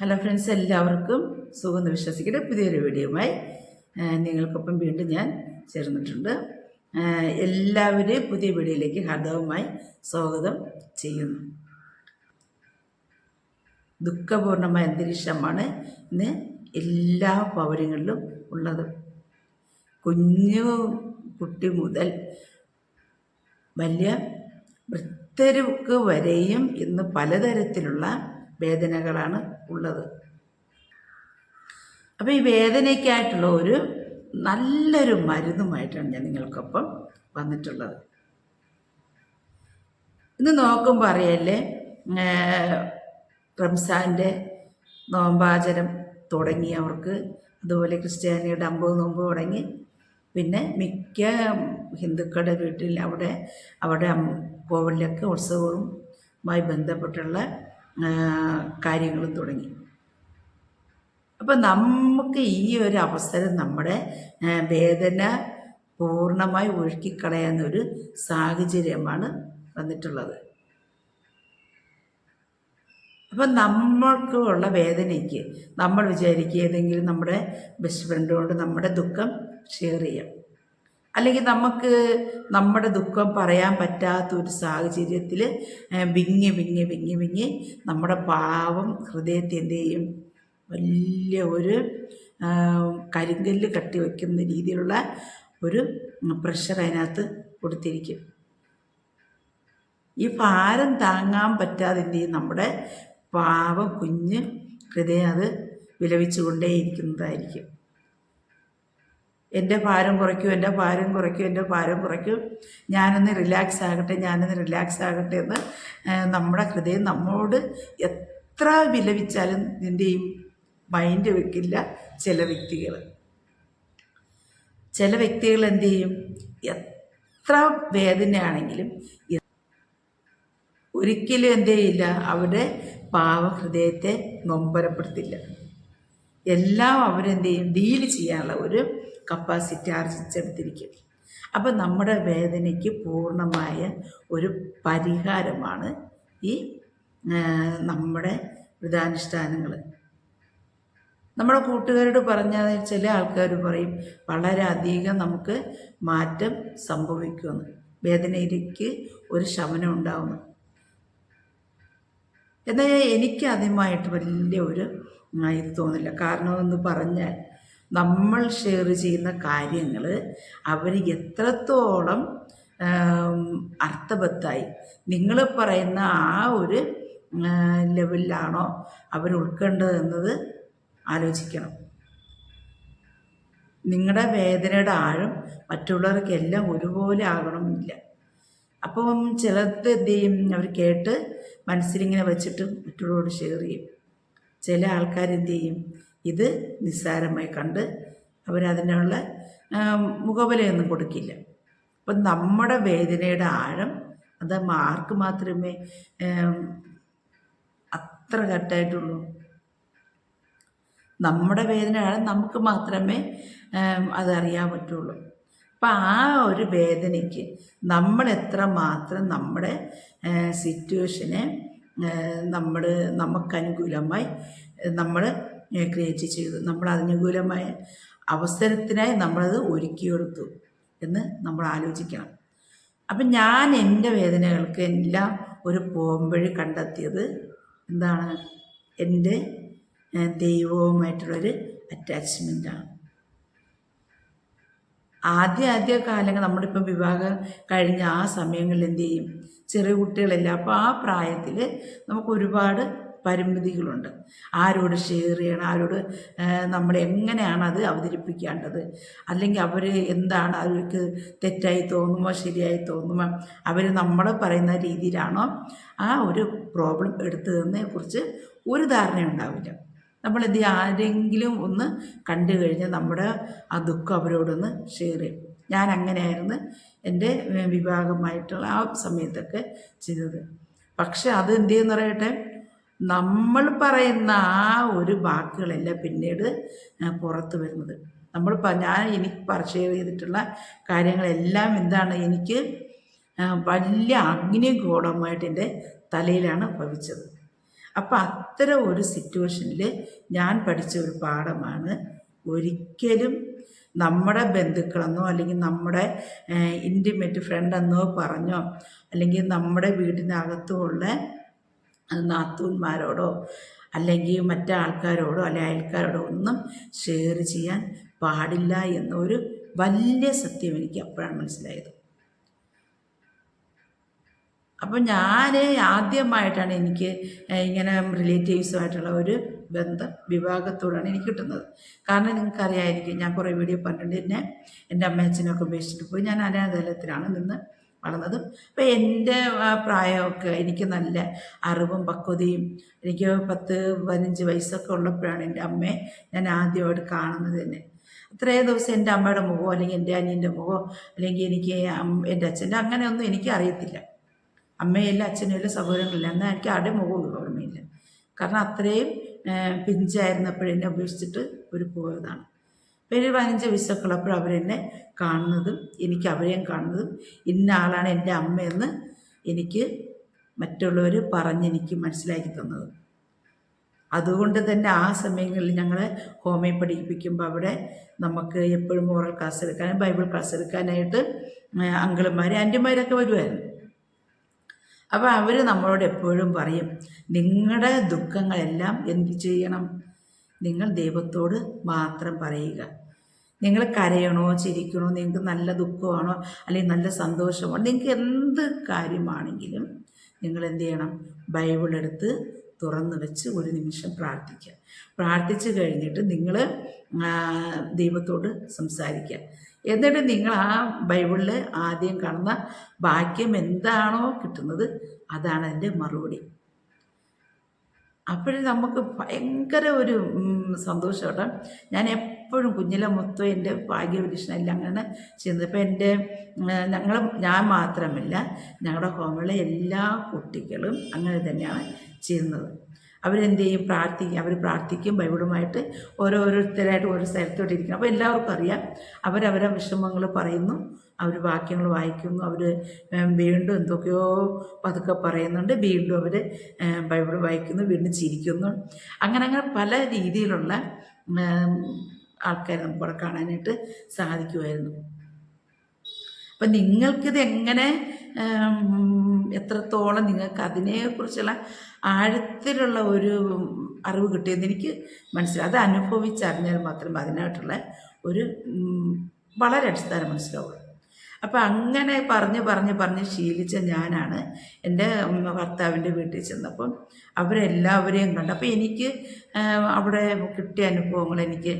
Hello friends എല്ലാവർക്കും സുഖമെന്ന് വിശ്വസിക്കട്ടെ. പുതിയൊരു വീഡിയോയുമായി നിങ്ങൾക്കൊപ്പം വീണ്ടും ഞാൻ ചേർന്നിട്ടുണ്ട്. എല്ലാവരെയും പുതിയ വീഡിയോയിലേക്ക് ഹർദവുമായി സ്വാഗതം ചെയ്യുന്നു. ദുഃഖപൂർണമായ അന്തരീക്ഷമാണ് ഇന്ന് എല്ലാ പൗരങ്ങളിലും ഉള്ളത്. കുഞ്ഞു കുട്ടി മുതൽ വലിയ വൃത്തരുക്ക് വരെയും ഇന്ന് പലതരത്തിലുള്ള വേദനകളാണ് ഉള്ളത്. അപ്പോൾ ഈ വേദനയ്ക്കായിട്ടുള്ള ഒരു നല്ലൊരു മരുന്നുമായിട്ടാണ് ഞാൻ നിങ്ങൾക്കൊപ്പം വന്നിട്ടുള്ളത്. ഇന്ന് നോക്കുമ്പോൾ അറിയല്ലേ റംസാന്റെ നോമ്പാചരം തുടങ്ങി അവർക്ക്. അതുപോലെ ക്രിസ്ത്യാനിയുടെ അമ്പത് നോമ്പ് തുടങ്ങി. പിന്നെ മിക്ക ഹിന്ദുക്കളുടെ വീട്ടിൽ അവിടെ അവിടെ കോവിലൊക്കെ ഉത്സവവുമായി ബന്ധപ്പെട്ടുള്ള കാര്യങ്ങളും തുടങ്ങി. അപ്പം നമുക്ക് ഈ ഒരു അവസരം നമ്മുടെ വേദന പൂർണമായി ഒഴുക്കിക്കളയാവുന്ന ഒരു സാഹചര്യമാണ് വന്നിട്ടുള്ളത്. അപ്പം നമ്മൾക്ക് ഉള്ള വേദനയ്ക്ക് നമ്മൾ വിചാരിക്കുക ഏതെങ്കിലും നമ്മുടെ ബെസ്റ്റ് ഫ്രണ്ട് കൊണ്ട് നമ്മുടെ ദുഃഖം ഷെയർ ചെയ്യാം. അല്ലെങ്കിൽ നമുക്ക് നമ്മുടെ ദുഃഖം പറയാൻ പറ്റാത്ത ഒരു സാഹചര്യത്തിൽ വിങ്ങി വിങ്ങി വിങ്ങി വിങ്ങി നമ്മുടെ പാവം ഹൃദയത്തെ എന്ത് ചെയ്യും വലിയ ഒരു കരിങ്കല്ല് കട്ടി വയ്ക്കുന്ന രീതിയിലുള്ള ഒരു പ്രഷർ അതിനകത്ത് കൊടുത്തിരിക്കും. ഈ ഭാരം താങ്ങാൻ പറ്റാതെ എന്ത് ചെയ്യും നമ്മുടെ പാവം കുഞ്ഞ് ഹൃദയം അത് വിലപിച്ചുകൊണ്ടേയിരിക്കുന്നതായിരിക്കും. എന്റെ ഭാരം കുറയ്ക്കും എന്റെ ഭാരം കുറയ്ക്കും എന്റെ ഭാരം കുറയ്ക്കും. ഞാനൊന്ന് റിലാക്സ് ആകട്ടെ ഞാനൊന്ന് റിലാക്സ് ആകട്ടെ എന്ന് നമ്മുടെ ഹൃദയം നമ്മോട് എത്ര വിലവിച്ചാലും നിന്റെയും മൈൻഡ് വെക്കില്ല ചില വ്യക്തികൾ. ചില വ്യക്തികൾ എന്ത് ചെയ്യും? എത്ര വേദനയാണെങ്കിലും ഒരിക്കലും എന്ത് ചെയ്യില്ല അവരുടെ പാവ ഹൃദയത്തെ നൊമ്പരപ്പെടുത്തില്ല. എല്ലാം അവരെന്ത് ചെയ്യും? ഡീൽ ചെയ്യാനുള്ള ഒരു കപ്പാസിറ്റി ആർജിച്ചെടുത്തിരിക്കും. അപ്പം നമ്മുടെ വേദനയ്ക്ക് പൂർണമായ ഒരു പരിഹാരമാണ് ഈ നമ്മുടെ വ്രതാനുഷ്ഠാനങ്ങൾ നമ്മുടെ കൂട്ടുകാരോട് പറഞ്ഞാൽ ചില ആൾക്കാർ പറയും വളരെയധികം നമുക്ക് മാറ്റം സംഭവിക്കുമെന്ന്. വേദനയിലേക്ക് ഒരു ശമനം ഉണ്ടാവുന്നു. എന്നാൽ എനിക്ക് ആദ്യമായിട്ട് വലിയ ഒരു ഇത് തോന്നില്ല. കാരണമെന്ന് പറഞ്ഞാൽ നമ്മൾ ഷെയർ ചെയ്യുന്ന കാര്യങ്ങൾ അവർ എത്രത്തോളം അർത്ഥവത്തായി നിങ്ങൾ പറയുന്ന ആ ഒരു ലെവലിലാണോ അവർ ഉൾക്കേണ്ടതെന്നത് ആലോചിക്കണം. നിങ്ങളുടെ വേദനയുടെ ആഴം മറ്റുള്ളവർക്കെല്ലാം ഒരുപോലെ ആകണമെന്നില്ല അപ്പം ചിലത് എന്ത് ചെയ്യും? അവർ കേട്ട് മനസ്സിലിങ്ങനെ വെച്ചിട്ട് മറ്റുള്ളവരോട് ഷെയർ ചെയ്യും. ചില ആൾക്കാർ എന്ത് ചെയ്യും? ഇത് നിസ്സാരമായി കണ്ട് അവരതിനുള്ള മുഖവിലയൊന്നും കൊടുക്കില്ല. അപ്പം നമ്മുടെ വേദനയുടെ ആഴം അത് ആർക്ക് മാത്രമേ അത്ര കട്ടായിട്ടുള്ളൂ. നമ്മുടെ വേദനയാണ് നമുക്ക് മാത്രമേ അതറിയാൻ പറ്റുള്ളൂ. അപ്പം ആ ഒരു വേദനയ്ക്ക് നമ്മൾ എത്ര മാത്രം നമ്മുടെ സിറ്റുവേഷനെ നമ്മൾ നമുക്കനുകൂലമായി നമ്മൾ ക്രിയേറ്റ് ചെയ്തു. നമ്മൾ അനുകൂലമായ അവസരത്തിനായി നമ്മളത് ഒരുക്കിയെടുത്തു എന്ന് നമ്മൾ ആലോചിക്കണം. അപ്പം ഞാൻ എന്റെ വേദനകൾക്ക് എല്ലാം ഒരു പോംവഴി കണ്ടെത്തിയത് എന്താണ്? എന്റെ ദൈവവുമായിട്ടുള്ളൊരു അറ്റാച്ച്മെന്റാണ് ആദ്യ ആദ്യ കാലങ്ങൾ നമ്മളിപ്പം വിവാഹം കഴിഞ്ഞ ആ സമയങ്ങളിൽ എന്ത് ചെയ്യും? ചെറിയ കുട്ടികളല്ല. അപ്പോൾ ആ പ്രായത്തിൽ നമുക്ക് ഒരുപാട് പരിമിതികളുണ്ട്. ആരോട് ഷെയർ ചെയ്യണം ആരോട് നമ്മൾ എങ്ങനെയാണ് അത് അവതരിപ്പിക്കേണ്ടത്? അല്ലെങ്കിൽ അവർ എന്താണ് അവർക്ക് തെറ്റായി തോന്നുമോ ശരിയായി തോന്നുമോ? അവർ നമ്മൾ പറയുന്ന രീതിയിലാണോ ആ ഒരു പ്രോബ്ലം എടുത്തു കുറിച്ച് ഒരു ധാരണ ഉണ്ടാവില്ല. നമ്മളിത് ആരെങ്കിലും ഒന്ന് കണ്ടു കഴിഞ്ഞാൽ നമ്മുടെ ആ ദുഃഖം അവരോടൊന്ന് ഷെയർ ചെയ്യും. ഞാൻ അങ്ങനെയായിരുന്നു എന്റെ വിഭാഗമായിട്ടുള്ള ആ സമയത്തൊക്കെ ചെയ്തത്. പക്ഷെ അത് എന്ത് ചെയ്യുന്ന പറയട്ടെ നമ്മൾ പറയുന്ന ആ ഒരു വാക്കുകളല്ല പിന്നീട് പുറത്ത് വരുന്നത്. നമ്മൾ ഞാൻ എനിക്ക് ഷെയർ ചെയ്തിട്ടുള്ള കാര്യങ്ങളെല്ലാം എന്താണ് എനിക്ക് വലിയ അഗ്നിഗോളമായിട്ട് എന്റെ തലയിലാണ് ഭവിച്ചത്. അപ്പം അത്തരം ഒരു സിറ്റുവേഷനിൽ ഞാൻ പഠിച്ച ഒരു പാഠമാണ് ഒരിക്കലും നമ്മുടെ ബന്ധുക്കളെന്നോ അല്ലെങ്കിൽ നമ്മുടെ ഇന്റിമേറ്റ് ഫ്രണ്ടെന്നോ പറഞ്ഞോ അല്ലെങ്കിൽ നമ്മുടെ വീടിനകത്തുമുള്ള നാത്തൂന്മാരോടോ അല്ലെങ്കിൽ മറ്റാൾക്കാരോടോ അല്ലെ അയൽക്കാരോടോ ഒന്നും ഷെയർ ചെയ്യാൻ പാടില്ല എന്നൊരു വലിയ സത്യം എനിക്ക് അപ്പോഴാണ് മനസ്സിലായത്. അപ്പം ഞാൻ ആദ്യമായിട്ടാണ് എനിക്ക് ഇങ്ങനെ റിലേറ്റീവ്സുമായിട്ടുള്ള ഒരു ബന്ധം വിവാഹത്തോടാണ് എനിക്ക് കിട്ടുന്നത്. കാരണം നിങ്ങൾക്കറിയായിരിക്കും ഞാൻ കുറേ വീഡിയോ പറഞ്ഞിട്ടുണ്ട്. എന്നെ എന്റെ അമ്മയച്ഛനൊക്കെ ഉപേക്ഷിച്ചിട്ട് പോയി. ഞാൻ അനാഥാലയത്തിലാണ് നിന്ന് വളർന്നത് ഇപ്പം എന്റെ പ്രായമൊക്കെ എനിക്ക് നല്ല അറിവും പക്വതയും എനിക്ക് പത്ത് പതിനഞ്ച് വയസ്സൊക്കെ ഉള്ളപ്പോഴാണ് എന്റെ അമ്മയെ ഞാൻ ആദ്യമായിട്ട് കാണുന്നത് തന്നെ. അത്രയും ദിവസം എന്റെ അമ്മയുടെ മുഖമോ അല്ലെങ്കിൽ എന്റെ അനിയന്റെ മുഖമോ അല്ലെങ്കിൽ എനിക്ക് എന്റെ അച്ഛന്റെ അങ്ങനെയൊന്നും എനിക്ക് അറിയത്തില്ല. അമ്മയില്ല അച്ഛനില്ല സഹോദരങ്ങളില്ല എന്നാൽ എനിക്ക് ആരുടെ മുഖവും ഓർമ്മയില്ല കാരണം അത്രയും പിഞ്ചായിരുന്നപ്പോഴെന്നെ ഉപേക്ഷിച്ചിട്ട് ഒരു പോയതാണ്. ഒരു പതിനഞ്ച് വയസ്സൊക്കെ അവരെന്നെ കാണുന്നതും എനിക്ക് അവരെയും കാണുന്നതും. ഇന്ന ആളാണ് എന്റെ അമ്മയെന്ന് എനിക്ക് മറ്റുള്ളവർ പറഞ്ഞെനിക്ക് മനസ്സിലാക്കി തന്നത്. അതുകൊണ്ട് തന്നെ ആ സമയങ്ങളിൽ ഞങ്ങൾ ഹോമിയോ പഠിപ്പിക്കുമ്പോൾ അവിടെ നമുക്ക് എപ്പോഴും ഓറൽ ക്ലാസ് എടുക്കാനും ബൈബിൾ ക്ലാസ് എടുക്കാനായിട്ട് അങ്കിളുമാർ ആന്റിമാരൊക്കെ വരുമായിരുന്നു അപ്പോൾ അവർ നമ്മളോട് എപ്പോഴും പറയും നിങ്ങളുടെ ദുഃഖങ്ങളെല്ലാം എന്ത് ചെയ്യണം? നിങ്ങൾ ദൈവത്തോട് മാത്രം പറയുക. നിങ്ങൾ കരയണോ ചിരിക്കണോ നിങ്ങൾക്ക് നല്ല ദുഃഖമാണോ അല്ലെങ്കിൽ നല്ല സന്തോഷമാണോ നിങ്ങൾക്ക് എന്ത് കാര്യമാണെങ്കിലും നിങ്ങൾ എന്ത് ചെയ്യണം? ബൈബിൾ എടുത്ത് തുറന്നു വെച്ച് ഒരു നിമിഷം പ്രാർത്ഥിക്കുക. പ്രാർത്ഥിച്ചു കഴിഞ്ഞിട്ട് നിങ്ങൾ ദൈവത്തോട് സംസാരിക്കുക. എന്നിട്ട് നിങ്ങൾ ആ ബൈബിളിൽ ആദ്യം കാണുന്ന വാക്യം എന്താണോ കിട്ടുന്നത് അതാണ് അതിന്റെ മറുപടി. അപ്പോഴും നമുക്ക് ഭയങ്കര ഒരു സന്തോഷം കേട്ടോ. ഞാൻ എപ്പോഴും കുഞ്ഞിലെ മൊത്തം എന്റെ ഭാഗ്യപരീക്ഷണമില്ല അങ്ങനെ ചെയ്യുന്നത് ഇപ്പം എന്റെ ഞങ്ങൾ ഞാൻ മാത്രമല്ല ഞങ്ങളുടെ ഹോമിലെ എല്ലാ കുട്ടികളും അങ്ങനെ തന്നെയാണ് ചെയ്യുന്നത്. അവരെന്ത് ചെയ്യും പ്രാർത്ഥിക്കും അവർ പ്രാർത്ഥിക്കും ബൈബിളുമായിട്ട് ഓരോരുത്തരായിട്ട് ഓരോ സ്ഥലത്തോട്ട് ഇരിക്കണം അപ്പോൾ എല്ലാവർക്കും അറിയാം. അവരവരെ വിഷമങ്ങൾ പറയുന്നു അവർ വാക്യങ്ങൾ വായിക്കുന്നു അവർ വീണ്ടും എന്തൊക്കെയോ പതുക്കെ പറയുന്നുണ്ട്. വീണ്ടും അവർ ബൈബിൾ വായിക്കുന്നു വീണ്ടും ചിരിക്കുന്നു. അങ്ങനെ അങ്ങനെ പല രീതിയിലുള്ള ആൾക്കാരെ നമുക്കവിടെ കാണാനായിട്ട് സാധിക്കുമായിരുന്നു. അപ്പം നിങ്ങൾക്കിത് എങ്ങനെ എത്രത്തോളം നിങ്ങൾക്ക് അതിനെക്കുറിച്ചുള്ള ആഴത്തിലുള്ള ഒരു അറിവ് കിട്ടിയെന്ന് എനിക്ക് മനസ്സിലായി. അത് അനുഭവിച്ചറിഞ്ഞാൽ മാത്രം അതിനായിട്ടുള്ള ഒരു വളരെ അടിസ്ഥാനം മനസ്സിലാവുള്ളൂ. അപ്പം അങ്ങനെ പറഞ്ഞ് പറഞ്ഞ് പറഞ്ഞ് ശീലിച്ച ഞാനാണ് എന്റെ ഭർത്താവിന്റെ വീട്ടിൽ ചെന്നപ്പം അവരെല്ലാവരെയും കണ്ടു. അപ്പോൾ എനിക്ക് അവിടെ കിട്ടിയ അനുഭവങ്ങൾ എനിക്ക്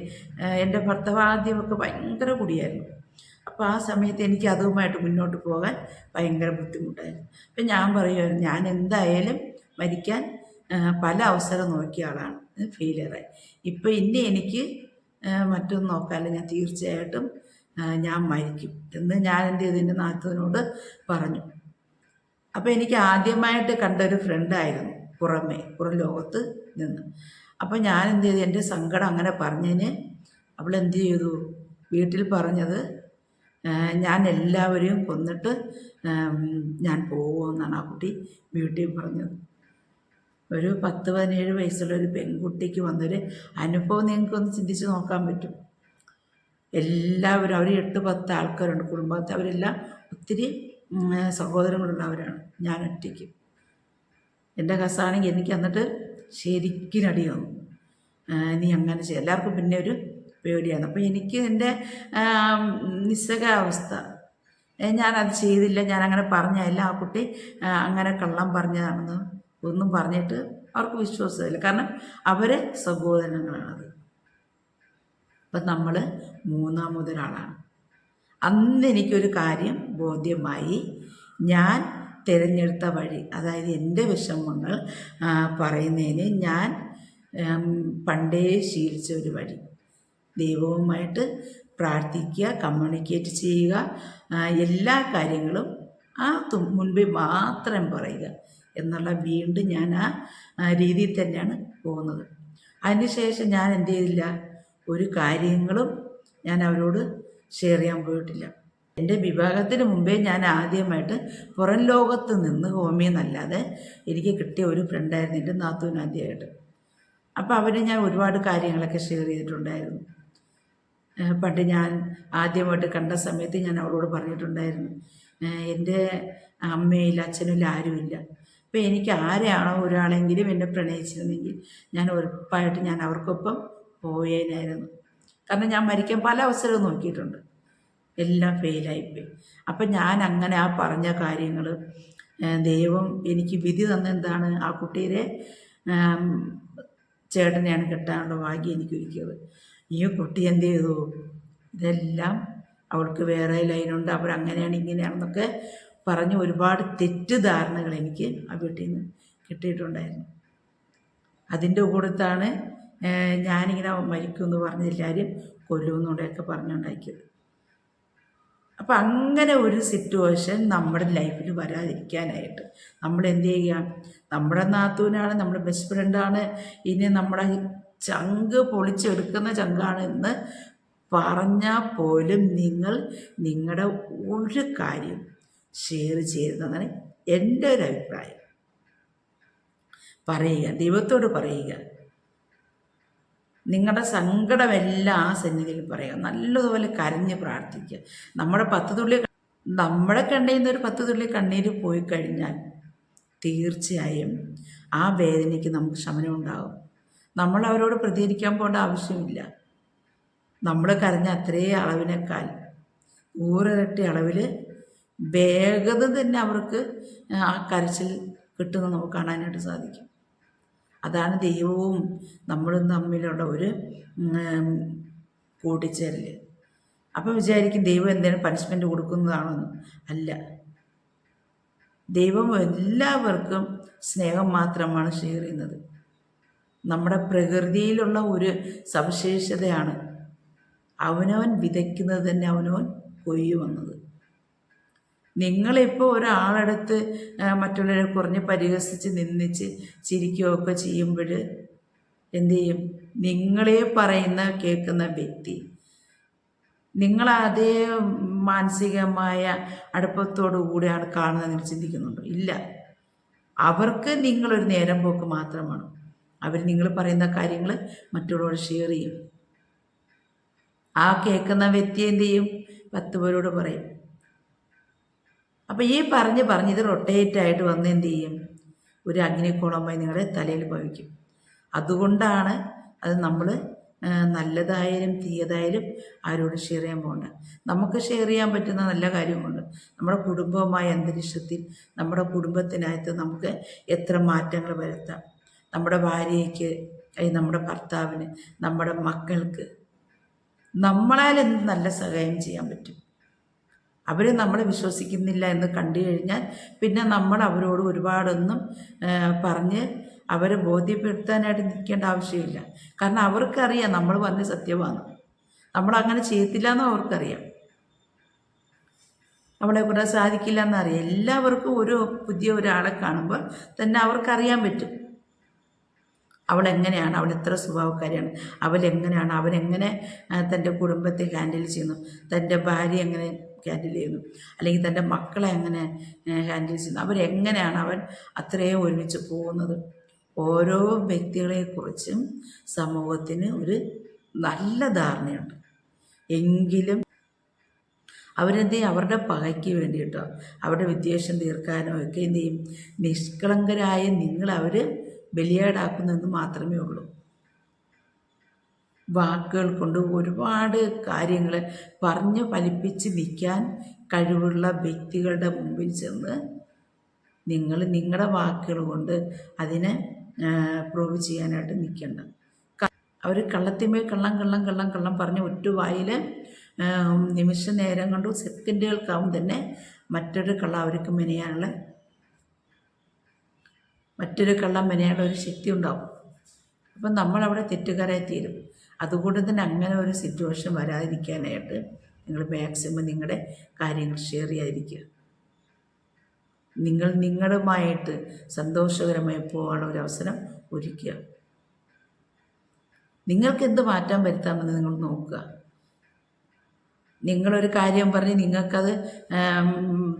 എന്റെ ഭർത്താവ് ആദ്യമൊക്കെ ഭയങ്കര കുടിയായിരുന്നു അപ്പോൾ ആ സമയത്ത് എനിക്ക് അതുമായിട്ട് മുന്നോട്ട് പോകാൻ ഭയങ്കര ബുദ്ധിമുട്ടായിരുന്നു. അപ്പം ഞാൻ പറയുമായിരുന്നു ഞാൻ എന്തായാലും മരിക്കാൻ പല അവസരം നോക്കിയ ആളാണ്. ഫെയിലിയറായി ഇപ്പോൾ ഇനി എനിക്ക് മറ്റൊന്നും നോക്കാമല്ല ഞാൻ തീർച്ചയായിട്ടും ഞാൻ മരിക്കും. എന്ന് ഞാൻ എന്റെ ഇതിന്റെ നാത്തൂനോട് പറഞ്ഞു. അപ്പോൾ എനിക്ക് ആദ്യമായിട്ട് കണ്ട ഒരു ഫ്രണ്ടായിരുന്നു പുറമേ പുറം ലോകത്ത് നിന്ന്. അപ്പോൾ ഞാൻ എന്ത് ചെയ്തു? എന്റെ സങ്കടം അങ്ങനെ പറഞ്ഞതിന് അവൾ ചെയ്തു? വീട്ടിൽ പറഞ്ഞത് ഞാൻ എല്ലാവരെയും കൊന്നിട്ട് ഞാൻ പോകുമെന്നാണ് ആ കുട്ടി വീട്ടിൽ പറഞ്ഞത്. ഒരു പത്ത് പതിനേഴ് വയസ്സുള്ള ഒരു പെൺകുട്ടിക്ക് വന്നൊരു അനുഭവം നിങ്ങൾക്കൊന്ന് ചിന്തിച്ച് നോക്കാൻ പറ്റും. എല്ലാവരും അവർ എട്ട് പത്ത് ആൾക്കാരുണ്ട് കുടുംബത്തെ. അവരെല്ലാം ഒത്തിരി സഹോദരങ്ങളുള്ളവരാണ്. ഞാൻ ഒറ്റയ്ക്ക്. എന്റെ കസാണെങ്കിൽ എനിക്ക് എന്നിട്ട് ശരിക്കും അടി വന്നു നീ അങ്ങനെ ചെയ്യും. എല്ലാവർക്കും പിന്നെ ഒരു പേടിയാണ്. അപ്പോൾ എനിക്ക് എന്റെ നിസ്സകാവസ്ഥ ഞാനത് ചെയ്തില്ല ഞാൻ അങ്ങനെ പറഞ്ഞല്ല ആ കുട്ടി അങ്ങനെ കള്ളം പറഞ്ഞതാണെന്ന് ഒന്നും പറഞ്ഞിട്ട് അവർക്ക് വിശ്വാസമില്ല. കാരണം അവർ സഹോദരങ്ങളാണത്. അപ്പം നമ്മൾ മൂന്നാമതൊരാളാണ് അന്ന് എനിക്കൊരു കാര്യം ബോധ്യമായി. ഞാൻ തിരഞ്ഞെടുത്ത വഴി അതായത് എന്റെ വിഷമങ്ങൾ പറയുന്നതിന് ഞാൻ പണ്ടേ ശീലിച്ച ഒരു വഴി. ദൈവവുമായിട്ട് പ്രാർത്ഥിക്കുക കമ്മ്യൂണിക്കേറ്റ് ചെയ്യുക എല്ലാ കാര്യങ്ങളും ആ മുൻപിൽ മാത്രം പറയുക എന്നുള്ള വീണ്ടും ഞാൻ ആ രീതിയിൽ തന്നെയാണ് പോകുന്നത്. അതിനുശേഷം ഞാൻ എന്ത് ചെയ്തില്ല? ഒരു കാര്യങ്ങളും ഞാൻ അവരോട് ഷെയർ ചെയ്യാൻ പോയിട്ടില്ല. എന്റെ വിവാഹത്തിന് മുമ്പേ ഞാൻ ആദ്യമായിട്ട് പുറം ലോകത്ത് നിന്ന് ഹോമിയെന്നല്ലാതെ എനിക്ക് കിട്ടിയ ഒരു ഫ്രണ്ടായിരുന്നു എന്റെ നാത്തൂൻ അപ്പോൾ അവരെ ഞാൻ ഒരുപാട് കാര്യങ്ങളൊക്കെ ഷെയർ ചെയ്തിട്ടുണ്ടായിരുന്നു. പണ്ട് ഞാൻ ആദ്യമായിട്ട് കണ്ട സമയത്ത് ഞാൻ അവളോട് പറഞ്ഞിട്ടുണ്ടായിരുന്നു. എന്റെ അമ്മയില്ല അച്ഛനില്ല ആരുമില്ല. അപ്പോൾ എനിക്ക് ആരെയാണോ ഒരാളെങ്കിലും എന്നെ പ്രണയിച്ചിരുന്നെങ്കിൽ ഞാൻ ഉറപ്പായിട്ട് ഞാൻ അവർക്കൊപ്പം പോയേനായിരുന്നു. കാരണം ഞാൻ മരിക്കാൻ പല അവസരവും നോക്കിയിട്ടുണ്ട്. എല്ലാം ഫെയിലായിപ്പോയി. അപ്പം ഞാൻ അങ്ങനെ ആ പറഞ്ഞ കാര്യങ്ങൾ ദൈവം എനിക്ക് വിധി തന്ന എന്താണ് ആ കുട്ടിയുടെ ചേട്ടനെയാണ് കെട്ടാനുള്ള ഭാഗ്യം എനിക്ക് ഒരുക്കിയത് ഈ കുട്ടി എന്ത് ചെയ്തു? ഇതെല്ലാം അവൾക്ക് വേറെ ലൈനുണ്ട്. അവർ അങ്ങനെയാണ് ഇങ്ങനെയാണെന്നൊക്കെ പറഞ്ഞ് ഒരുപാട് തെറ്റിദ്ധാരണകൾ എനിക്ക് ആ വീട്ടിൽ നിന്ന് കിട്ടിയിട്ടുണ്ടായിരുന്നു. അതിന്റെ കൂടത്താണ് ഞാനിങ്ങനെ മരിക്കുമെന്ന് പറഞ്ഞ് എല്ലാവരും കൊല്ലുമെന്നൂടെയൊക്കെ പറഞ്ഞുണ്ടാക്കിയത്. അപ്പം അങ്ങനെ ഒരു സിറ്റുവേഷൻ നമ്മുടെ ലൈഫിൽ വരാതിരിക്കാനായിട്ട് നമ്മൾ എന്ത് ചെയ്യുക? നമ്മുടെ നാത്തൂനാണ് നമ്മുടെ ബെസ്റ്റ് ഫ്രണ്ടാണ് ഇനി നമ്മുടെ ചങ്ക് പൊളിച്ചെടുക്കുന്ന ചങ്കാണ് എന്ന് പറഞ്ഞാൽ പോലും നിങ്ങൾ നിങ്ങളുടെ ഒരു കാര്യം ഷെയർ ചെയ്യുന്നതാണ് എന്റെ ഒരു അഭിപ്രായം. പറയുക ദൈവത്തോട് പറയുക. നിങ്ങളുടെ സങ്കടമെല്ലാം ആ സന്നിധിയിൽ പറയുക. നല്ലതുപോലെ കരഞ്ഞ് പ്രാർത്ഥിക്കുക. നമ്മുടെ പത്ത് തുള്ളി നമ്മുടെ കണ്ണയിൽ നിന്ന് ഒരു പത്ത് തുള്ളി കണ്ണീര് പോയി കഴിഞ്ഞാൽ തീർച്ചയായും ആ വേദനയ്ക്ക് നമുക്ക് ശമനം ഉണ്ടാകും നമ്മൾ അവരോട് പ്രതികരിക്കാൻ പോകേണ്ട ആവശ്യമില്ല. നമ്മൾ കരഞ്ഞ അത്രേ അളവിനേക്കാൾ നൂറിരട്ടി അളവിൽ വേഗത തന്നെ അവർക്ക് ആ കരച്ചിൽ കിട്ടുന്നത് നമുക്ക് കാണാനായിട്ട് സാധിക്കും. അതാണ് ദൈവവും നമ്മളും തമ്മിലുള്ള ഒരു കൂട്ടിച്ചേരൽ അപ്പം വിചാരിക്കും ദൈവം എന്തെങ്കിലും പനിഷ്മെന്റ് കൊടുക്കുന്നതാണെന്ന് അല്ല. ദൈവം എല്ലാവർക്കും സ്നേഹം മാത്രമാണ് ഷെയർ ചെയ്യുന്നത്. നമ്മുടെ പ്രകൃതിയിലുള്ള ഒരു സവിശേഷതയാണ് അവനവൻ വിതയ്ക്കുന്നത് തന്നെ അവനവൻ കൊയ്യുമെന്നത് നിങ്ങളിപ്പോൾ ഒരാളെടുത്ത് മറ്റുള്ളവരെ കുറഞ്ഞ് പരിഹസിച്ച് നിന്നിച്ച് ചിരിക്കുകയൊക്കെ ചെയ്യുമ്പോൾ എന്തു ചെയ്യും? നിങ്ങളെ പറയുന്ന കേൾക്കുന്ന വ്യക്തി നിങ്ങൾ അതേ മാനസികമായ അടുപ്പത്തോടു കൂടിയാണ് കാണുന്നതെന്ന് ചിന്തിക്കുന്നുണ്ടോ? ഇല്ല. അവർക്ക് നിങ്ങളൊരു നേരം പോക്ക് മാത്രമാണ്. അവർ നിങ്ങൾ പറയുന്ന കാര്യങ്ങൾ മറ്റുള്ളവരോട് ഷെയർ ചെയ്യും. ആ കേൾക്കുന്ന വ്യക്തി എന്ത് ചെയ്യും? പത്ത് പേരോട് പറയും. അപ്പോൾ ഈ പറഞ്ഞ് പറഞ്ഞ് ഇത് റൊട്ടേറ്റ് ആയിട്ട് വന്ന് എന്ത് ചെയ്യും? ഒരു അഗ്നിക്കോളമായി നിങ്ങളുടെ തലയിൽ ഭവിക്കും അതുകൊണ്ടാണ് അത് നമ്മൾ നല്ലതായാലും തീയതായാലും ആരോട് ഷെയർ ചെയ്യാൻ പോകണ്ട നമുക്ക് ഷെയർ ചെയ്യാൻ പറ്റുന്ന നല്ല കാര്യമുണ്ട് നമ്മുടെ കുടുംബമായ അന്തരീക്ഷത്തിൽ നമ്മുടെ കുടുംബത്തിനകത്ത് നമുക്ക് എത്ര മാറ്റങ്ങൾ വരുത്താം. നമ്മുടെ ഭാര്യയ്ക്ക് അല്ലെങ്കിൽ നമ്മുടെ ഭർത്താവിന് നമ്മുടെ മക്കൾക്ക് നമ്മളാൽ എന്ത് നല്ല സഹായം ചെയ്യാൻ പറ്റും? അവർ നമ്മളെ വിശ്വസിക്കുന്നില്ല എന്ന് കണ്ടു കഴിഞ്ഞാൽ പിന്നെ നമ്മൾ അവരോട് ഒരുപാടൊന്നും പറഞ്ഞ് അവരെ ബോധ്യപ്പെടുത്താനായിട്ട് നിൽക്കേണ്ട ആവശ്യമില്ല. കാരണം അവർക്കറിയാം നമ്മൾ പറഞ്ഞ സത്യമാണ്. നമ്മളങ്ങനെ ചെയ്യത്തില്ല എന്നും അവർക്കറിയാം. നമ്മളെ കൂടെ സാധിക്കില്ല എന്നറിയാം എല്ലാവർക്കും ഒരു പുതിയ ഒരാളെ കാണുമ്പോൾ തന്നെ അവർക്കറിയാൻ പറ്റും. അവൾ എങ്ങനെയാണ് അവൾ എത്ര സ്വഭാവക്കാരിയാണ്? അവൾ എങ്ങനെയാണ്? അവനെങ്ങനെ ആ, തന്റെ കുടുംബത്തെ ഹാൻഡിൽ ചെയ്യുന്നു? തന്റെ ഭാര്യ എങ്ങനെ ഹാൻഡിൽ ചെയ്യുന്നു? അല്ലെങ്കിൽ തന്റെ മക്കളെ എങ്ങനെ ഹാൻഡിൽ ചെയ്യുന്നു? അവരെങ്ങനെയാണ് അവൻ അത്രയും ഒരുമിച്ച് പോകുന്നത്? ഓരോ വ്യക്തികളെക്കുറിച്ചും സമൂഹത്തിന് ഒരു നല്ല ധാരണയുണ്ട്. എങ്കിലും അവരെന്ത്? ചെയ്യും അവരുടെ പകയ്ക്ക് വേണ്ടിയിട്ടോ അവരുടെ വിദ്വേഷം തീർക്കാനോ ഒക്കെ എന്ത് ചെയ്യും? നിഷ്കളങ്കരായ നിങ്ങളവർ ബലിയാടാക്കുന്നെന്ന് മാത്രമേ ഉള്ളൂ. വാക്കുകൾ കൊണ്ട് ഒരുപാട് കാര്യങ്ങൾ പറഞ്ഞ് ഫലിപ്പിച്ച് നിൽക്കാൻ കഴിവുള്ള വ്യക്തികളുടെ മുമ്പിൽ ചെന്ന് നിങ്ങൾ നിങ്ങളുടെ വാക്കുകൾ കൊണ്ട് അതിനെ പ്രൂവ് ചെയ്യാനായിട്ട് നിൽക്കേണ്ട. അവർ കള്ളത്തിന്മേൽ കള്ളം കള്ളം കള്ളം കള്ളം പറഞ്ഞ് ഒറ്റ വായിൽ നിമിഷ നേരം കൊണ്ട് സെക്കൻഡുകൾക്കാവും തന്നെ മറ്റൊരു കള്ളം അവർക്ക് മെനയാനുള്ള മറ്റൊരു കള്ളം വരെയുള്ള ഒരു ശക്തി ഉണ്ടാവും. അപ്പം നമ്മളവിടെ തെറ്റുകാരായി തീരും. അതുകൊണ്ട് തന്നെ അങ്ങനെ ഒരു സിറ്റുവേഷൻ വരാതിരിക്കാനായിട്ട് നിങ്ങൾ മാക്സിമം നിങ്ങളുടെ കാര്യങ്ങൾ ഷെയർ ചെയ്യാതിരിക്കുക. നിങ്ങൾ നിങ്ങളുമായിട്ട് സന്തോഷകരമായി പോകാനുള്ള ഒരു അവസരം ഒരുക്കുക. നിങ്ങൾക്ക് എന്ത് മാറ്റം വരുത്താമെന്ന് നിങ്ങൾ നോക്കുക. നിങ്ങളൊരു കാര്യം പറഞ്ഞ് നിങ്ങൾക്കത്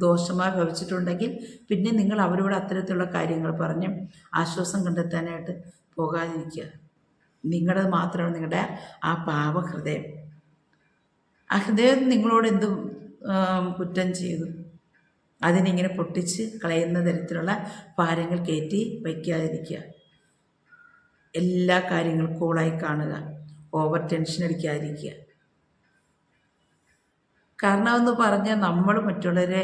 ദോഷമായി ഭവിച്ചിട്ടുണ്ടെങ്കിൽ പിന്നെ നിങ്ങൾ അവരോട് അത്തരത്തിലുള്ള കാര്യങ്ങൾ പറഞ്ഞ് ആശ്വാസം കണ്ടെത്താനായിട്ട് പോകാതിരിക്കുക. നിങ്ങളുടെ മാത്രമാണ് നിങ്ങളുടെ ആ പാവഹൃദയം. ആ ഹൃദയം നിങ്ങളോട് എന്ത് കുറ്റം ചെയ്തു? അതിനിങ്ങനെ പൊട്ടിച്ച് കളയുന്ന തരത്തിലുള്ള ഭാരങ്ങൾ കയറ്റി വയ്ക്കാതിരിക്കുക. എല്ലാ കാര്യങ്ങളും കൂളായി കാണുക. ഓവർ ടെൻഷൻ അടിക്കാതിരിക്കുക. കാരണം എന്ന് പറഞ്ഞാൽ നമ്മൾ മറ്റുള്ളവരെ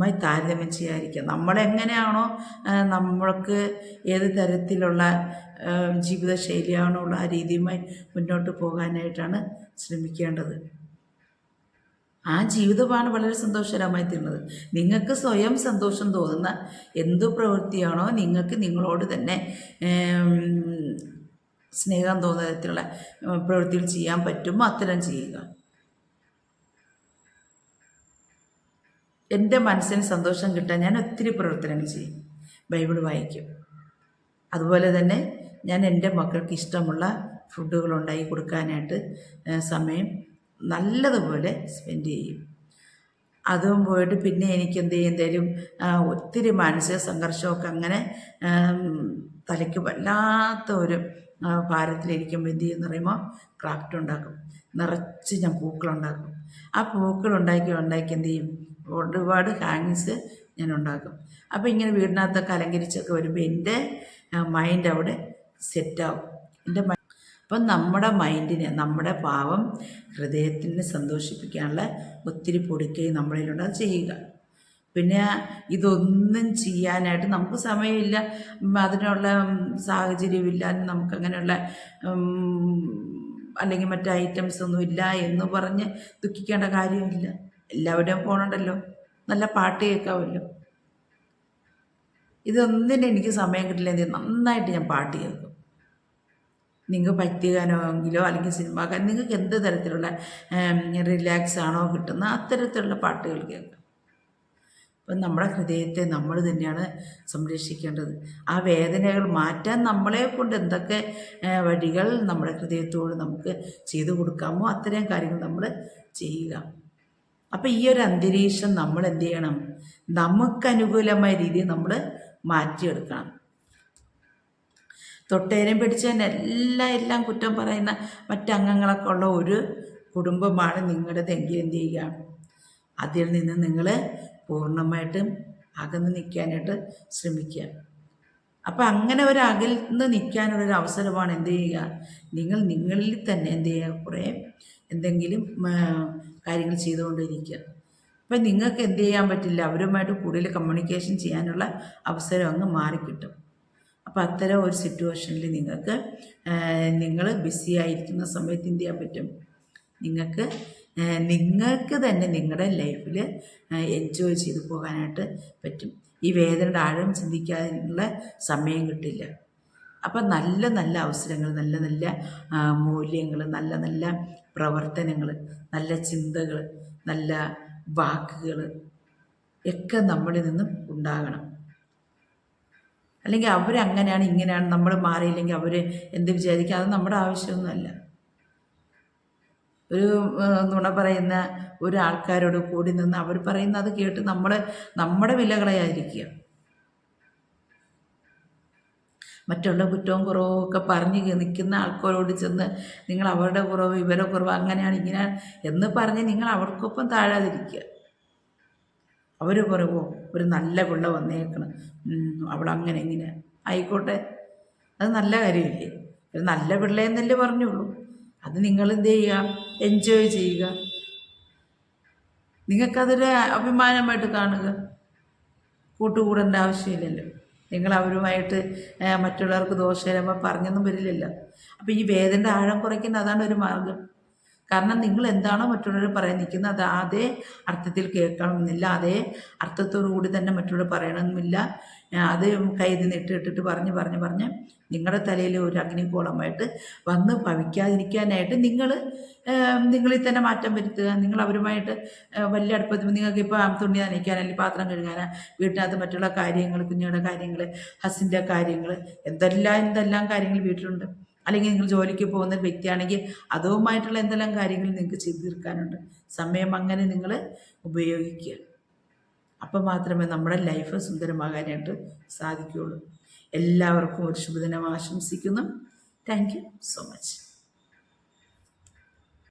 മായി താരതമ്യം ചെയ്യാതിരിക്കുക. നമ്മളെങ്ങനെയാണോ നമ്മൾക്ക് ഏത് തരത്തിലുള്ള ജീവിതശൈലിയാണോ ഉള്ള ആ രീതിയുമായി മുന്നോട്ട് പോകാനായിട്ടാണ് ശ്രമിക്കേണ്ടത്. ആ ജീവിതമാണ് വളരെ സന്തോഷകരമായി തീർന്നത് നിങ്ങൾക്ക് സ്വയം സന്തോഷം തോന്നുന്ന എന്തു പ്രവൃത്തിയാണോ നിങ്ങൾക്ക് നിങ്ങളോട് തന്നെ സ്നേഹം തോന്നുന്ന തരത്തിലുള്ള പ്രവൃത്തികൾ ചെയ്യാൻ പറ്റുമോ അത്തരം ചെയ്യുക. എന്റെ മനസ്സിന് സന്തോഷം കിട്ടാൻ ഞാൻ ഒത്തിരി പ്രവർത്തനങ്ങൾ ചെയ്യും. ബൈബിൾ വായിക്കും. അതുപോലെ തന്നെ ഞാൻ എന്റെ മക്കൾക്ക് ഇഷ്ടമുള്ള ഫുഡുകൾ ഉണ്ടാക്കി കൊടുക്കാനായിട്ട് സമയം നല്ലതുപോലെ സ്പെൻഡ് ചെയ്യും. അതും പോയിട്ട് പിന്നെ എനിക്ക് എന്ത് ചെയ്യും? എന്തേലും ഒത്തിരി മാനസിക സംഘർഷമൊക്കെ അങ്ങനെ തലയ്ക്ക് വല്ലാത്ത ഒരു ഭാരത്തിലിരിക്കുമ്പോൾ എന്ത് ചെയ്യുമെന്ന് പറയുമ്പോൾ ക്രാഫ്റ്റ് ഉണ്ടാക്കും. നിറച്ച് ഞാൻ പൂക്കളുണ്ടാക്കും. ആ പൂക്കൾ ഉണ്ടാക്കി ഉണ്ടാക്കി എന്ത് ചെയ്യും? ഒരുപാട് ഹാങ്സ് ഞാൻ ഉണ്ടാക്കും അപ്പോൾ ഇങ്ങനെ വീടിനകത്തൊക്കെ അലങ്കരിച്ചൊക്കെ വരുമ്പോൾ എന്റെ മൈൻഡ് അവിടെ സെറ്റാവും എന്റെ മൈൻഡ് അപ്പം നമ്മുടെ മൈൻഡിനെ നമ്മുടെ പാവം ഹൃദയത്തിനെ സന്തോഷിപ്പിക്കാനുള്ള ഒത്തിരി പൊടിക്കൈ നമ്മളിലുണ്ട് അത് ചെയ്യുക. പിന്നെ ഇതൊന്നും ചെയ്യാനായിട്ട് നമുക്ക് സമയമില്ല. അതിനുള്ള സാഹചര്യമില്ല. നമുക്കങ്ങനെയുള്ള അല്ലെങ്കിൽ മറ്റ് ഐറ്റംസ് ഒന്നും ഇല്ല എന്ന് പറഞ്ഞ് ദുഃഖിക്കേണ്ട കാര്യമില്ല. എല്ലാവരുടെയും ഫോണുണ്ടല്ലോ. നല്ല പാട്ട് കേൾക്കാമല്ലോ. ഇതൊന്നിനും എനിക്ക് സമയം കിട്ടില്ല. എന്ത് നന്നായിട്ട് ഞാൻ പാട്ട് കേൾക്കും. നിങ്ങൾക്ക് പറ്റിയ ഗാനമാണെങ്കിലോ അല്ലെങ്കിൽ സിനിമ ഗാനം നിങ്ങൾക്ക് എന്ത് തരത്തിലുള്ള റിലാക്സ് ആണോ കിട്ടുന്ന അത്തരത്തിലുള്ള പാട്ടുകൾ കേൾക്കാം. അപ്പം നമ്മുടെ ഹൃദയത്തെ നമ്മൾ തന്നെയാണ് സംരക്ഷിക്കേണ്ടത്. ആ വേദനകൾ മാറ്റാൻ നമ്മളെ കൊണ്ട് എന്തൊക്കെ വഴികൾ നമ്മുടെ ഹൃദയത്തോട് നമുക്ക് ചെയ്തു കൊടുക്കാമോ അത്തരം കാര്യങ്ങൾ നമ്മൾ ചെയ്യുക. അപ്പം ഈ ഒരു അന്തരീക്ഷം നമ്മൾ എന്ത് ചെയ്യണം? നമുക്കനുകൂലമായ രീതിയിൽ നമ്മൾ മാറ്റിയെടുക്കണം. തൊട്ടേരം പിടിച്ചതിന് എല്ലാം എല്ലാം കുറ്റം പറയുന്ന മറ്റംഗങ്ങളൊക്കെ ഉള്ള ഒരു കുടുംബമാണ് നിങ്ങളുടെതെങ്കിൽ എന്ത് ചെയ്യുക? അതിൽ നിന്ന് നിങ്ങൾ പൂർണമായിട്ടും അകന്ന് നിൽക്കാനായിട്ട് ശ്രമിക്കുക. അപ്പം അങ്ങനെ ഒരു അകന്ന് നിൽക്കാനുള്ളൊരു അവസരമാണ് എന്ത് ചെയ്യുക? നിങ്ങൾ നിങ്ങളിൽ തന്നെ എന്ത് ചെയ്യുക? കുറേ എന്തെങ്കിലും കാര്യങ്ങൾ ചെയ്തുകൊണ്ടിരിക്കുക. അപ്പം നിങ്ങൾക്ക് എന്ത് ചെയ്യാൻ പറ്റില്ല? അവരുമായിട്ട് കൂടുതൽ കമ്മ്യൂണിക്കേഷൻ ചെയ്യാനുള്ള അവസരം അങ്ങ് മാറിക്കിട്ടും. അപ്പോൾ അത്തരം ഒരു സിറ്റുവേഷനിൽ നിങ്ങൾക്ക് നിങ്ങൾ ബിസി ആയിരിക്കുന്ന സമയത്ത് എന്ത് ചെയ്യാൻ പറ്റും? നിങ്ങൾക്ക് നിങ്ങൾക്ക് തന്നെ നിങ്ങളുടെ ലൈഫിൽ എൻജോയ് ചെയ്ത് പോകാനായിട്ട് പറ്റും. ഈ വേദനയുടെ ആഴം ചിന്തിക്കാനുള്ള സമയം കിട്ടില്ല. അപ്പം നല്ല നല്ല അവസരങ്ങൾ നല്ല നല്ല മൂല്യങ്ങൾ നല്ല നല്ല പ്രവർത്തനങ്ങൾ നല്ല ചിന്തകൾ നല്ല വാക്കുകൾ ഒക്കെ നമ്മളിൽ നിന്നും ഉണ്ടാകണം. അല്ലെങ്കിൽ അവരങ്ങനെയാണ് ഇങ്ങനെയാണ് നമ്മൾ മാറിയില്ലെങ്കിൽ അവർ എന്ത് വിചാരിക്കുക അത് നമ്മുടെ ആവശ്യമൊന്നുമല്ല. ഒരു നുണ പറയുന്ന ഒരാൾക്കാരോട് കൂടി നിന്ന് അവർ പറയുന്നത് കേട്ട് നമ്മൾ നമ്മുടെ വില കളയാതിരിക്കുക മറ്റുള്ള കുറ്റവും കുറവും ഒക്കെ പറഞ്ഞ് നിൽക്കുന്ന ആൾക്കാരോട് ചെന്ന് നിങ്ങൾ അവരുടെ കുറവ് ഇവരുടെ കുറവ് അങ്ങനെയാണ് ഇങ്ങനെ എന്ന് പറഞ്ഞ് നിങ്ങൾ അവർക്കൊപ്പം താഴാതിരിക്കുക. അവർ പറയുമോ ഒരു നല്ല പിള്ള വന്നേക്കണം. അങ്ങനെ ഇങ്ങനെ. ആയിക്കോട്ടെ. അത് നല്ല കാര്യമില്ലേ? ഒരു നല്ല പിള്ളയെന്നല്ലേ പറഞ്ഞുള്ളൂ. അത് നിങ്ങൾ എന്ത് ചെയ്യുക? എൻജോയ് ചെയ്യുക. നിങ്ങൾക്കതൊരു അഭിമാനമായിട്ട് കാണുക. കൂട്ടുകൂടേണ്ട ആവശ്യമില്ലല്ലോ. നിങ്ങൾ അവരുമായിട്ട് മറ്റുള്ളവർക്ക് മറ്റുള്ളവർക്ക് വരുമ്പോൾ പറഞ്ഞൊന്നും വരില്ലല്ലോ. അപ്പോൾ ഈ വേദന്റെ ആഴം കുറയ്ക്കുന്ന അതാണ് ഒരു മാർഗം. കാരണം നിങ്ങൾ എന്താണോ മറ്റുള്ളവർ പറയാൻ നിൽക്കുന്നത് അത് അതേ അർത്ഥത്തിൽ കേൾക്കണമെന്നില്ല അതേ അർത്ഥത്തോടു കൂടി തന്നെ മറ്റുള്ളവർ പറയണമെന്നില്ല. അത് കയ്യിൽ നിട്ടിട്ടിട്ട് പറഞ്ഞ് പറഞ്ഞ് പറഞ്ഞ് നിങ്ങളുടെ തലയിൽ ഒരു അഗ്നികോളമായിട്ട് വന്ന് ഭവിക്കാതിരിക്കാനായിട്ട് നിങ്ങൾ നിങ്ങളിൽ തന്നെ മാറ്റം വരുത്തുക. നിങ്ങൾ അവരുമായിട്ട് വലിയ അടുപ്പത്തിൽ നിങ്ങൾക്ക് ഇപ്പോൾ തുണി നനയ്ക്കാൻ അല്ലെങ്കിൽ പാത്രം കഴുകാൻ വീട്ടിനകത്ത് മറ്റുള്ള കാര്യങ്ങൾ കുഞ്ഞുങ്ങളുടെ കാര്യങ്ങൾ ഹസിന്റെ കാര്യങ്ങൾ എന്തെല്ലാം എന്തെല്ലാം കാര്യങ്ങൾ വീട്ടിലുണ്ട്. അല്ലെങ്കിൽ നിങ്ങൾ ജോലിക്ക് പോകുന്ന വ്യക്തിയാണെങ്കിൽ അതുമായിട്ടുള്ള എന്തെല്ലാം കാര്യങ്ങൾ നിങ്ങൾക്ക് ചെയ്തു തീർക്കാനുണ്ട്. സമയം അങ്ങനെ നിങ്ങൾ ഉപയോഗിക്കുക. അപ്പം മാത്രമേ നമ്മുടെ ലൈഫ് സുന്ദരമാകാനായിട്ട് സാധിക്കുകയുള്ളൂ. എല്ലാവർക്കും ഒരു ശുഭദിനം ആശംസിക്കുന്നു. Thank you so much